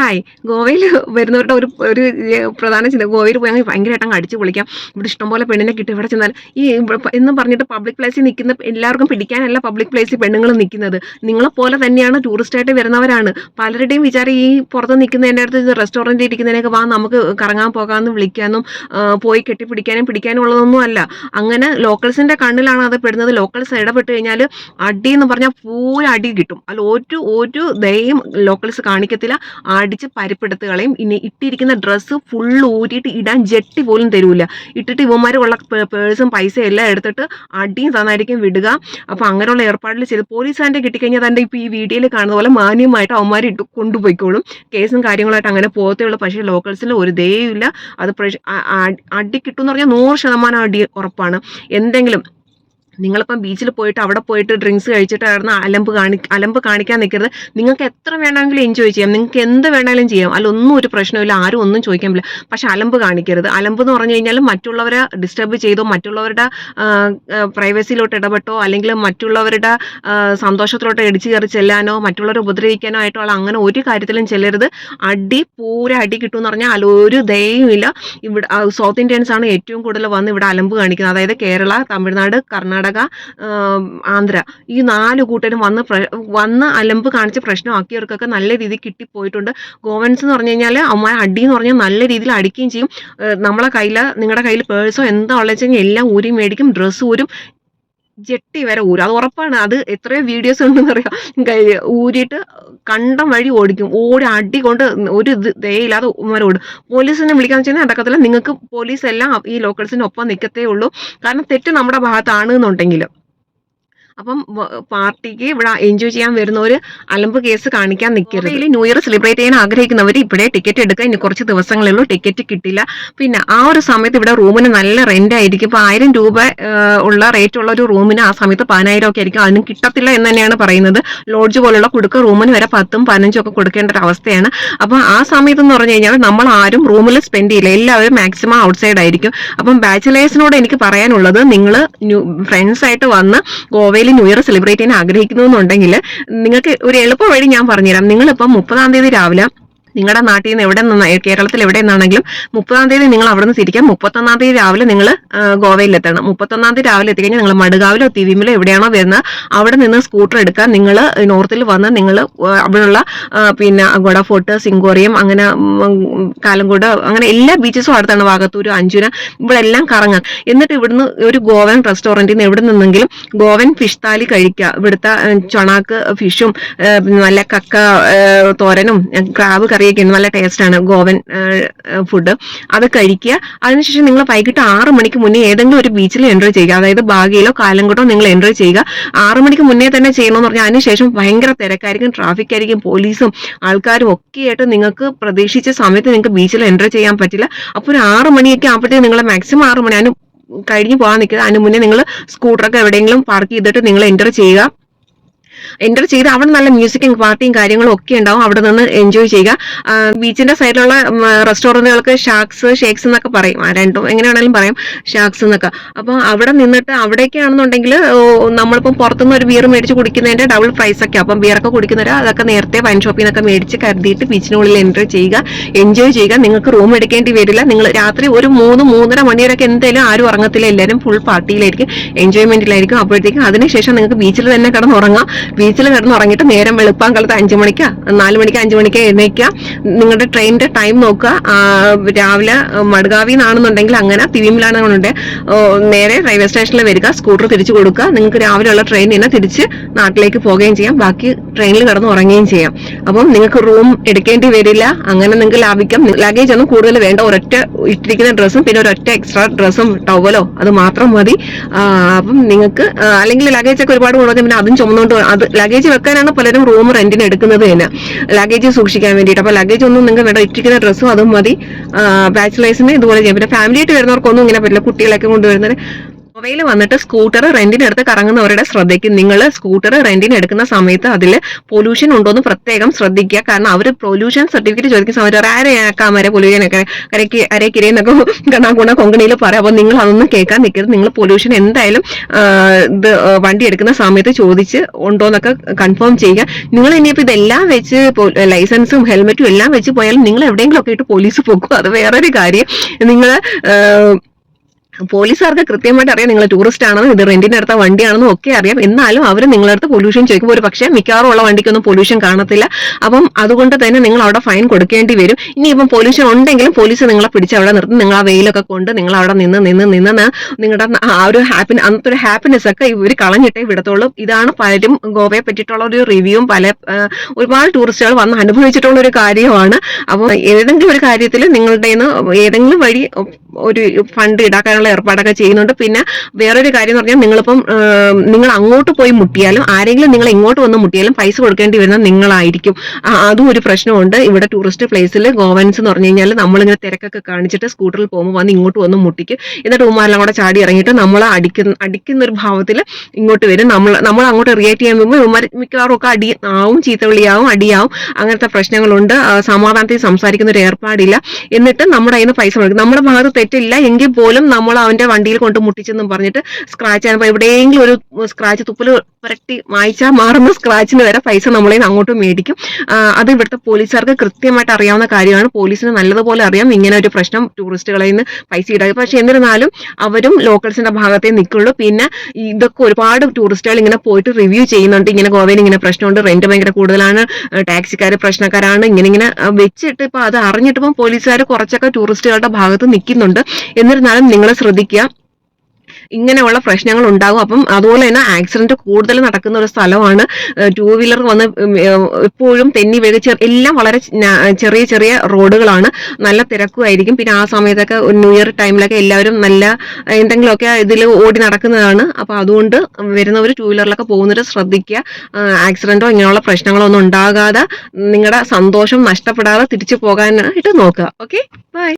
Hi ഗോവയിൽ വരുന്നവരുടെ ഒരു ഒരു പ്രധാന ചിന്ത ഗോവയിൽ പോയാൽ അങ്ങ് അടിച്ച് പൊളിക്കാം. ഇവിടെ ഇഷ്ടംപോലെ പെണ്ണിനെ കിട്ടും. ഇവിടെ ചെന്നാൽ ഈ എന്ന് പറഞ്ഞിട്ട് പബ്ലിക് പ്ലേസിൽ നിൽക്കുന്ന എല്ലാവർക്കും പിടിക്കാനല്ല പബ്ലിക് പ്ലേസിൽ പെണ്ണുങ്ങൾ നിൽക്കുന്നത്. നിങ്ങളെപ്പോലെ തന്നെയാണ് ടൂറിസ്റ്റായിട്ട് വരുന്നവരാണ്. പലരുടെയും വിചാരം ഈ പുറത്ത് നിൽക്കുന്ന നിൽക്കുന്നതിന്റെ അടുത്ത് റെസ്റ്റോറന്റിൽ ഇരിക്കുന്നതിനൊക്കെ വാ നമുക്ക് കറങ്ങാൻ പോകാമെന്ന് വിളിക്കാനും പോയി കെട്ടിപ്പിടിക്കാനും പിടിക്കാനും ഉള്ളതൊന്നും അല്ല. അങ്ങനെ ലോക്കൽസിന്റെ കണ്ണിലാണ് അത് പെടുന്നത്. ലോക്കൽസ് ഇടപെട്ട് കഴിഞ്ഞാൽ അടി എന്ന് പറഞ്ഞാൽ പൂര അടി കിട്ടും. അല്ല ഒരു ഒരു ദയം ലോക്കൽസ് കാണിക്കത്തില്ല. അടിച്ച് പരിപ്പെടുത്ത് കളയും ഇനി ഇട്ടിരിക്കുന്ന ഡ്രസ്സ് ഫുൾ ഊരിയിട്ട് ഇടാൻ ജെട്ടി പോലും തരൂല. ഇട്ടിട്ട് ഇവന്മാർ ഉള്ള പേഴ്സും പൈസയും എല്ലാം എടുത്തിട്ട് അടിയും തന്നായിരിക്കും വിടുക. അപ്പോൾ അങ്ങനെയുള്ള ഏർപ്പാടിൽ ചെയ്ത് പോലീസുകാരന്റെ കിട്ടിക്കഴിഞ്ഞാൽ തന്റെ ഇപ്പോൾ ഈ വീഡിയോയിൽ കാണുന്ന പോലെ മാന്യമായിട്ട് അവന്മാർ ഇട്ട് കൊണ്ടുപോയിക്കോളും. കേസും കാര്യങ്ങളായിട്ട് അങ്ങനെ പോകത്തേ ഉള്ളൂ. പക്ഷേ ലോക്കൽസിൽ ഒരു ദയവുമില്ല അത് അടി കിട്ടും എന്ന് പറഞ്ഞാൽ നൂറ് ശതമാനം അടി ഉറപ്പാണ്. എന്തെങ്കിലും നിങ്ങളിപ്പം ബീച്ചിൽ പോയിട്ട് അവിടെ പോയിട്ട് ഡ്രിങ്ക്സ് കഴിച്ചിട്ട് കിടന്ന് അലമ്പ് കാണി അലമ്പ് കാണിക്കാൻ നിൽക്കരുത് നിങ്ങൾക്ക് എത്ര വേണമെങ്കിലും എൻജോയ് ചെയ്യാം. നിങ്ങൾക്ക് എന്ത് വേണമെങ്കിലും ചെയ്യാം. അതിലൊന്നും ഒരു പ്രശ്നമില്ല ആരും ഒന്നും ചോദിക്കാൻ പറ്റില്ല. പക്ഷെ അലമ്പ് കാണിക്കരുത്. അലമ്പ് എന്ന് പറഞ്ഞു കഴിഞ്ഞാൽ മറ്റുള്ളവരെ ഡിസ്റ്റർബ് ചെയ്തോ മറ്റുള്ളവരുടെ പ്രൈവസിയിലോട്ട് ഇടപെട്ടോ അല്ലെങ്കിൽ മറ്റുള്ളവരുടെ സന്തോഷത്തിലോട്ട് ഇടിച്ചു കയറി ചെല്ലാനോ മറ്റുള്ളവരെ ഉപദ്രവിക്കാനോ ആയിട്ടുള്ള അങ്ങനെ ഒരു കാര്യത്തിലും ചെല്ലരുത്. അടി പൂര അടി കിട്ടുമെന്ന് പറഞ്ഞാൽ അതിൽ ഒരു ദയവുമില്ല ഇവിടെ സൗത്ത് ഇന്ത്യൻസ് ആണ് ഏറ്റവും കൂടുതൽ വന്ന് ഇവിടെ അലമ്പ് കാണിക്കുന്നത്. അതായത് കേരള തമിഴ്നാട് കർണാടക ആം, ആന്ധ്ര. ഈ നാല് കൂട്ടരും വന്ന് വന്ന് അലമ്പ് കാണിച്ച് പ്രശ്നമാക്കിയവർക്കൊക്കെ നല്ല രീതിയിൽ കിട്ടിപ്പോയിട്ടുണ്ട്. ഗോവൻസ് എന്ന് പറഞ്ഞു കഴിഞ്ഞാൽ അമ്മ അടി എന്ന് പറഞ്ഞാൽ നല്ല രീതിയിൽ അടിക്കുകയും ചെയ്യും. നമ്മളെ കയ്യിൽ നിങ്ങളുടെ കയ്യിൽ പേഴ്സോ എന്താ ഉള്ളത് വെച്ചാൽ എല്ലാം ഊരി മേടിക്കും ഡ്രസ്സ് ഊരും ജെട്ടി വരെ ഊരും. അത് ഉറപ്പാണ്. അത് എത്രയോ വീഡിയോസ് ഉണ്ടെന്ന് അറിയാം കൈ- ഊരിയിട്ട് കണ്ടം വഴി ഓടിക്കും. ഓടി അടി കൊണ്ട് ഒരു ദയയില്ലാതെ ഉമ്മര ഓടും. പോലീസിനെ വിളിക്കാന്ന് വെച്ചാൽ നടക്കത്തില്ല. നിങ്ങൾക്ക് പോലീസ് എല്ലാം ഈ ലോക്കൽസിന് ഒപ്പം നിൽക്കത്തേ ഉള്ളൂ. കാരണം തെറ്റ് നമ്മുടെ ഭാഗത്താണ് എന്നുണ്ടെങ്കിൽ അപ്പം പാർട്ടിക്ക് ഇവിടെ എൻജോയ് ചെയ്യാൻ വരുന്ന ഒരു അലമ്പ് കേസ് കാണിക്കാൻ നിൽക്കരുത് ഇതിൽ ന്യൂ ഇയർ സെലിബ്രേറ്റ് ചെയ്യാൻ ആഗ്രഹിക്കുന്നവർ ഇവിടെ ടിക്കറ്റ് എടുക്കാൻ ഇനി കുറച്ച് ദിവസങ്ങളുള്ളൂ ടിക്കറ്റ് കിട്ടില്ല. പിന്നെ ആ ഒരു സമയത്ത് ഇവിടെ റൂമിന് നല്ല റെന്റ് ആയിരിക്കും. ഇപ്പൊ ആയിരം രൂപ ഉള്ള റേറ്റ് ഉള്ള ഒരു റൂമിന് ആ സമയത്ത് പതിനായിരം ഒക്കെ ആയിരിക്കും. അതിനും കിട്ടത്തില്ല എന്ന് തന്നെയാണ് പറയുന്നത്. ലോഡ്ജ് പോലുള്ള കൊടുക്ക റൂമിന് വരെ പത്തും പതിനഞ്ചും ഒക്കെ കൊടുക്കേണ്ട ഒരു അവസ്ഥയാണ്. അപ്പോൾ ആ സമയത്ത് എന്ന് പറഞ്ഞു കഴിഞ്ഞാൽ നമ്മൾ ആരും റൂമിൽ സ്പെൻഡ് ചെയ്യില്ല. എല്ലാവരും മാക്സിമം ഔട്ട്സൈഡ് ആയിരിക്കും. അപ്പം ബാച്ചിലേഴ്സിനോട് എനിക്ക് പറയാനുള്ളത് നിങ്ങൾ ഫ്രണ്ട്സ് ആയിട്ട് വന്ന് ഗോവയിൽ ന്യൂ ഇയർ സെലിബ്രേറ്റ് ചെയ്യാൻ ആഗ്രഹിക്കുന്നു എന്നുണ്ടെങ്കിൽ നിങ്ങൾക്ക് ഒരു എളുപ്പ വഴി ഞാൻ പറഞ്ഞുതരാം. നിങ്ങളിപ്പം മുപ്പതാം തീയതി രാവിലെ നിങ്ങളുടെ നാട്ടിൽ നിന്ന് എവിടെ നിന്ന് കേരളത്തിൽ എവിടെ നിന്നാണെങ്കിലും മുപ്പതാം തീയതി നിങ്ങൾ അവിടെ നിന്ന് തിരിക്കാം മുപ്പത്തൊന്നാം തീയതി രാവിലെ നിങ്ങൾ ഗോവയിലെത്തണം. മുപ്പത്തൊന്നാം തീയതി രാവിലെ എത്തിക്കഴിഞ്ഞാൽ നിങ്ങൾ മടുകാവിലോ തിവിമിലോ എവിടെയാണോ വരുന്നത് അവിടെ നിന്ന് സ്കൂട്ടർ എടുക്കാൻ നിങ്ങൾ നോർത്തിൽ വന്ന് നിങ്ങൾ അവിടെയുള്ള പിന്നെ അഗോഡ ഫോർട്ട് സിംഗോറിയം അങ്ങനെ കാലംകോട് അങ്ങനെ എല്ലാ ബീച്ചസും അടുത്താണ്. വാഗത്തൂർ അഞ്ചുന ഇവിടെ എല്ലാം കറങ്ങാം. എന്നിട്ട് ഇവിടുന്ന് ഒരു ഗോവൻ റെസ്റ്റോറന്റിൽ നിന്ന് എവിടെ നിന്നെങ്കിലും ഗോവൻ ഫിഷ് താലി കഴിക്കുക ഇവിടുത്തെ ചൊണാക്ക് ഫിഷും നല്ല കക്ക തോരനും ക്രാബ് കറിയൊക്കെ ഉണ്ട് നല്ല ആണ്. ഗോവൻ ഫുഡ് അത് കഴിക്കുക. അതിനുശേഷം നിങ്ങൾ വൈകിട്ട് ആറ് മണിക്ക് മുന്നേ ഏതെങ്കിലും ഒരു ബീച്ചിൽ എൻജോയ് ചെയ്യുക. അതായത് ബാഗയിലോ കാലംകൂട്ടോ നിങ്ങൾ എൻജോയ് ചെയ്യുക. ആറ് മണിക്ക് മുന്നേ തന്നെ ചെയ്യണമെന്ന് പറഞ്ഞാൽ അതിനുശേഷം ഭയങ്കര തിരക്കായിരിക്കും. ട്രാഫിക് ആയിരിക്കും. പോലീസും ആൾക്കാരും ഒക്കെ ആയിട്ട് നിങ്ങൾക്ക് പ്രതീക്ഷിച്ച സമയത്ത് നിങ്ങൾക്ക് ബീച്ചിൽ എൻജോയ് ചെയ്യാൻ പറ്റില്ല. അപ്പോൾ ഒരു ആറ് മണിയൊക്കെ ആകുമ്പോഴത്തേക്ക് നിങ്ങൾ മാക്സിമം ആറ് മണി അതിന് കഴിഞ്ഞ് പോകാൻ നിൽക്കുക. അതിന് മുന്നേ നിങ്ങൾ സ്കൂട്ടറൊക്കെ എവിടെയെങ്കിലും പാർക്ക് ചെയ്തിട്ട് നിങ്ങൾ എന്റർ ചെയ്യുക. എന്റർ ചെയ്ത് അവിടെ നല്ല മ്യൂസിക്കും പാർട്ടിയും കാര്യങ്ങളും ഒക്കെ ഉണ്ടാവും. അവിടെ നിന്ന് എൻജോയ് ചെയ്യുക. ബീച്ചിന്റെ സൈഡിലുള്ള റെസ്റ്റോറന്റുകൾക്ക് ഷാക്സ് ഷേക്സ് എന്നൊക്കെ പറയും. രണ്ടും എങ്ങനെയാണെങ്കിലും പറയും. ഷാക്സ് എന്നൊക്കെ. അപ്പോൾ അവിടെ നിന്നിട്ട് അവിടേക്കാണെന്നുണ്ടെങ്കിൽ നമ്മളിപ്പം പുറത്തുനിന്ന് ഒരു ബിയർ മേടിച്ച് കുടിക്കുന്നതിന്റെ ഡബിൾ പ്രൈസ് ഒക്കെ. അപ്പം ബിയറൊക്കെ കുടിക്കുന്നവർ അതൊക്കെ നേരത്തെ വൈൻ ഷോപ്പിൽ നിന്നൊക്കെ മേടിച്ച് കരുതിയിട്ട് ബീച്ചിനുള്ളിൽ എൻജോയ് ചെയ്യുക. എൻജോയ് ചെയ്യുക. നിങ്ങൾക്ക് റൂം എടുക്കേണ്ടി വരില്ല. നിങ്ങൾ രാത്രി ഒരു മൂന്ന് മൂന്നര മണിവരെയൊക്കെ എന്തായാലും ആരും ഉറങ്ങത്തില്ല. എല്ലാവരും ഫുൾ പാർട്ടിയിലായിരിക്കും എൻജോയ്മെന്റിലായിരിക്കും അപ്പോഴത്തേക്കും അതിനുശേഷം നിങ്ങൾക്ക് ബീച്ചിൽ തന്നെ കിടന്നുറങ്ങാം. ബീച്ചിൽ കിടന്ന് ഉറങ്ങിയിട്ട് നേരം വെളുപ്പാൻ കാലത്ത് അഞ്ചു മണിക്ക്. നാല് മണിക്ക് അഞ്ചു മണിക്ക് എഴുന്നേക്കുക നിങ്ങളുടെ ട്രെയിനിന്റെ ടൈം നോക്കുക രാവിലെ മടുകാവിൽ നിന്നാണെന്നുണ്ടെങ്കിൽ അങ്ങനെ തിരുമിലാണെന്നുണ്ടെങ്കിൽ നേരെ റെയിൽവേ സ്റ്റേഷനിൽ വരിക സ്കൂട്ടർ തിരിച്ചു കൊടുക്കുക. നിങ്ങൾക്ക് രാവിലെയുള്ള ട്രെയിൻ തന്നെ തിരിച്ച് നാട്ടിലേക്ക് പോവുകയും ചെയ്യാം. ബാക്കി ട്രെയിനിൽ കിടന്ന് ഉറങ്ങുകയും ചെയ്യാം. അപ്പം നിങ്ങൾക്ക് റൂം എടുക്കേണ്ടി വരില്ല. അങ്ങനെ നിങ്ങൾക്ക് ലാഭിക്കാം. ലഗേജ് ഒന്നും കൂടുതൽ വേണ്ട. ഒരൊറ്റ ഇട്ടിരിക്കുന്ന ഡ്രസ്സും പിന്നെ ഒരൊറ്റ എക്സ്ട്രാ ഡ്രസ്സും ടവലോ അത് മാത്രം മതി. അപ്പം നിങ്ങൾക്ക് അല്ലെങ്കിൽ ലഗേജ് ഒക്കെ ഒരുപാട് കൊണ്ടുവന്നാൽ പിന്നെ അതും ചുമന്നുകൊണ്ട് ലഗേജ് വെക്കാനാണ് പലരും റൂം റെന്റിന് എടുക്കുന്നത് തന്നെ. ലഗേജ് സൂക്ഷിക്കാൻ വേണ്ടിയിട്ട്. അപ്പൊ ലഗേജ് ഒന്നും നിങ്ങൾ വേണ്ട ഇട്ടിരിക്കുന്ന ഡ്രസ്സും അതും മതി. ബാച്ചിലേഴ്സിന് ഇതുപോലെ ചെയ്യാം. പിന്നെ ഫാമിലി ആയിട്ട് വരുന്നവർക്കൊന്നും ഇങ്ങനെ പറ്റില്ല. കുട്ടികളൊക്കെ കൊണ്ടുവരുന്നത് ഗോവയിൽ വന്നിട്ട് സ്കൂട്ടർ റെന്റിന് എടുത്ത് കറങ്ങുന്നവരുടെ ശ്രദ്ധയ്ക്ക് നിങ്ങൾ സ്കൂട്ടർ റെന്റിന് എടുക്കുന്ന സമയത്ത് അതിൽ പൊല്യൂഷൻ ഉണ്ടോ എന്ന് പ്രത്യേകം ശ്രദ്ധിക്കുക. കാരണം അവർ പൊല്യൂഷൻ സർട്ടിഫിക്കറ്റ് ചോദിക്കുന്ന സമയത്ത് പൊല്യൂഷൻ ഒക്കെ? കരയ്ക്ക് അരക്കിരയെന്നൊക്കെ ഗുണ കൊങ്കണിയിൽ പറയാം. അപ്പോൾ നിങ്ങൾ അതൊന്നും കേൾക്കാൻ നിൽക്കരുത് നിങ്ങൾ പൊല്യൂഷൻ എന്തായാലും ഇത് വണ്ടി എടുക്കുന്ന സമയത്ത് ചോദിച്ച് ഉണ്ടോ എന്നൊക്കെ കൺഫേം ചെയ്യുക. നിങ്ങൾ ഇനിയിപ്പോൾ ഇതെല്ലാം വെച്ച് ലൈസൻസും ഹെൽമെറ്റും എല്ലാം വെച്ച് പോയാലും നിങ്ങൾ എവിടെയെങ്കിലും ഒക്കെ ഇട്ട് പോലീസ് പോകും. അത് വേറൊരു കാര്യം. നിങ്ങൾ പോലീസുകാർക്ക് കൃത്യമായിട്ട് അറിയാം നിങ്ങൾ ടൂറിസ്റ്റ് ആണെന്നും ഇത് റെന്റിന് എടുത്ത വണ്ടിയാണെന്നും ഒക്കെ അറിയാം. എന്നാലും അവർ നിങ്ങളെ അടുത്ത് പൊല്യൂഷൻ ചോദിക്കുമ്പോൾ ഒരു പക്ഷേ മിക്കവാറും ഉള്ള വണ്ടിക്കൊന്നും പൊല്യൂഷൻ കാണത്തില്ല. അപ്പം അതുകൊണ്ട് തന്നെ നിങ്ങൾ അവിടെ ഫൈൻ കൊടുക്കേണ്ടി വരും. ഇനി ഇപ്പം പൊല്യൂഷൻ ഉണ്ടെങ്കിലും പോലീസ് നിങ്ങളെ പിടിച്ച് അവിടെ നിർത്തി. നിങ്ങൾ ആ വെയിലൊക്കെ കൊണ്ട് നിങ്ങൾ അവിടെ നിന്ന് നിന്ന് നിന്ന് നിങ്ങളുടെ ആ ഒരു ഹാപ്പി അന്നത്തെ ഒരു ഹാപ്പിനെസ് ഒക്കെ ഇവർ കളഞ്ഞിട്ടേ വിടത്തുള്ളൂ. ഇതാണ് പലരും ഗോവയെ പറ്റിയിട്ടുള്ള ഒരു റിവ്യൂവും പല ഒരുപാട് ടൂറിസ്റ്റുകൾ വന്ന് അനുഭവിച്ചിട്ടുള്ള ഒരു കാര്യമാണ് അപ്പോൾ ഏതെങ്കിലും ഒരു കാര്യത്തിൽ നിങ്ങളുടെ ഏതെങ്കിലും വഴി ഒരു ഫണ്ട് ഈടാക്കാനുള്ള ഏർപ്പാടൊക്കെ ചെയ്യുന്നുണ്ട്. പിന്നെ വേറൊരു കാര്യം എന്ന് പറഞ്ഞാൽ നിങ്ങളിപ്പം നിങ്ങൾ അങ്ങോട്ട് പോയി മുട്ടിയാലും ആരെങ്കിലും നിങ്ങൾ ഇങ്ങോട്ട് വന്ന് മുട്ടിയാലും പൈസ കൊടുക്കേണ്ടി വരുന്നത് നിങ്ങളായിരിക്കും. അതും ഒരു പ്രശ്നമുണ്ട്. ഇവിടെ ടൂറിസ്റ്റ് പ്ലേസിൽ ഗോവൻസ് എന്ന് പറഞ്ഞു കഴിഞ്ഞാൽ നമ്മളിങ്ങനെ തിരക്കൊക്കെ കാണിച്ചിട്ട് സ്കൂട്ടറിൽ പോകുമ്പോൾ വന്ന് ഇങ്ങോട്ട് വന്ന് മുട്ടിക്കും. എന്നിട്ട് ഉമ്മാരെല്ലാം കൂടെ ചാടി ഇറങ്ങിയിട്ട് നമ്മൾ അടിക്കുന്ന അടിക്കുന്ന ഒരു ഭാവത്തിൽ ഇങ്ങോട്ട് വരും. നമ്മൾ നമ്മൾ അങ്ങോട്ട് റിയാക്ട് ചെയ്യാൻ പോകുമ്പോൾ ഉമ്മാർ മിക്കവാറും ഒക്കെ അടി ആവും ചീത്തവിളിയാവും അടിയാവും. അങ്ങനത്തെ പ്രശ്നങ്ങളുണ്ട്. സമാധാനത്തിൽ സംസാരിക്കുന്ന ഒരു ഏർപ്പാടില്ല. എന്നിട്ട് നമ്മുടെ അതിന് പൈസ മുടക്കും നമ്മുടെ ഭാഗത്ത് തെറ്റില്ല. എങ്കിൽ പോലും നമ്മൾ അവന്റെ വണ്ടിയിൽ കൊണ്ട് മുട്ടിച്ചെന്നും പറഞ്ഞിട്ട് സ്ക്രാച്ച് ആകുമ്പോൾ എവിടെയെങ്കിലും ഒരു സ്ക്രാച്ച് തുപ്പൽ പുരട്ടി വായിച്ചാൽ മാറുന്ന സ്ക്രാച്ചിന് വരെ പൈസ നമ്മളെ അങ്ങോട്ട് മേടിക്കും. അത് ഇവിടുത്തെ പോലീസുകാർക്ക് കൃത്യമായിട്ട് അറിയാവുന്ന കാര്യമാണ്. പോലീസിന് നല്ലതുപോലെ അറിയാം ഇങ്ങനെ ഒരു പ്രശ്നം ടൂറിസ്റ്റുകളിൽ നിന്ന് പൈസ ഈടാക്കി. പക്ഷെ എന്നിരുന്നാലും അവരും ലോക്കൽസിന്റെ ഭാഗത്തെ നിൽക്കുള്ളൂ. പിന്നെ ഇതൊക്കെ ഒരുപാട് ടൂറിസ്റ്റുകൾ ഇങ്ങനെ പോയിട്ട് റിവ്യൂ ചെയ്യുന്നുണ്ട്. ഇങ്ങനെ ഗോവയിൽ ഇങ്ങനെ പ്രശ്നമുണ്ട്. റെന്റ് ഭയങ്കര കൂടുതലാണ്. ടാക്സിക്കാർ പ്രശ്നക്കാരാണ്. ഇങ്ങനെ ഇങ്ങനെ വെച്ചിട്ട് ഇപ്പൊ അത് അറിഞ്ഞിട്ട് ഇപ്പം പോലീസുകാർ കുറച്ചൊക്കെ ടൂറിസ്റ്റുകളുടെ ഭാഗത്ത് നിൽക്കുന്നുണ്ട്. എന്നിരുന്നാലും നിങ്ങൾ ശ്രദ്ധിക്കുക. ഇങ്ങനെയുള്ള പ്രശ്നങ്ങൾ ഉണ്ടാകും. അപ്പം അതുപോലെ തന്നെ ആക്സിഡന്റ് കൂടുതൽ നടക്കുന്ന ഒരു സ്ഥലമാണ്. ടൂ വീലർ വന്ന് എപ്പോഴും തെന്നി വീഴ് എല്ലാം വളരെ ചെറിയ ചെറിയ റോഡുകളാണ്. നല്ല തിരക്കുമായിരിക്കും. പിന്നെ ആ സമയത്തൊക്കെ ന്യൂ ഇയർ ടൈമിലൊക്കെ എല്ലാവരും നല്ല എന്തെങ്കിലുമൊക്കെ ഇതിൽ ഓടി നടക്കുന്നതാണ്. അപ്പോൾ അതുകൊണ്ട് വരുന്നവർ ടൂ വീലറിലൊക്കെ പോകുന്നവർ ശ്രദ്ധിക്കുക ആക്സിഡന്റോ ഇങ്ങനെയുള്ള പ്രശ്നങ്ങളോ ഒന്നും ഉണ്ടാകാതെ നിങ്ങളുടെ സന്തോഷം നഷ്ടപ്പെടാതെ തിരിച്ചു പോകാനായിട്ട് നോക്കുക. Okay bye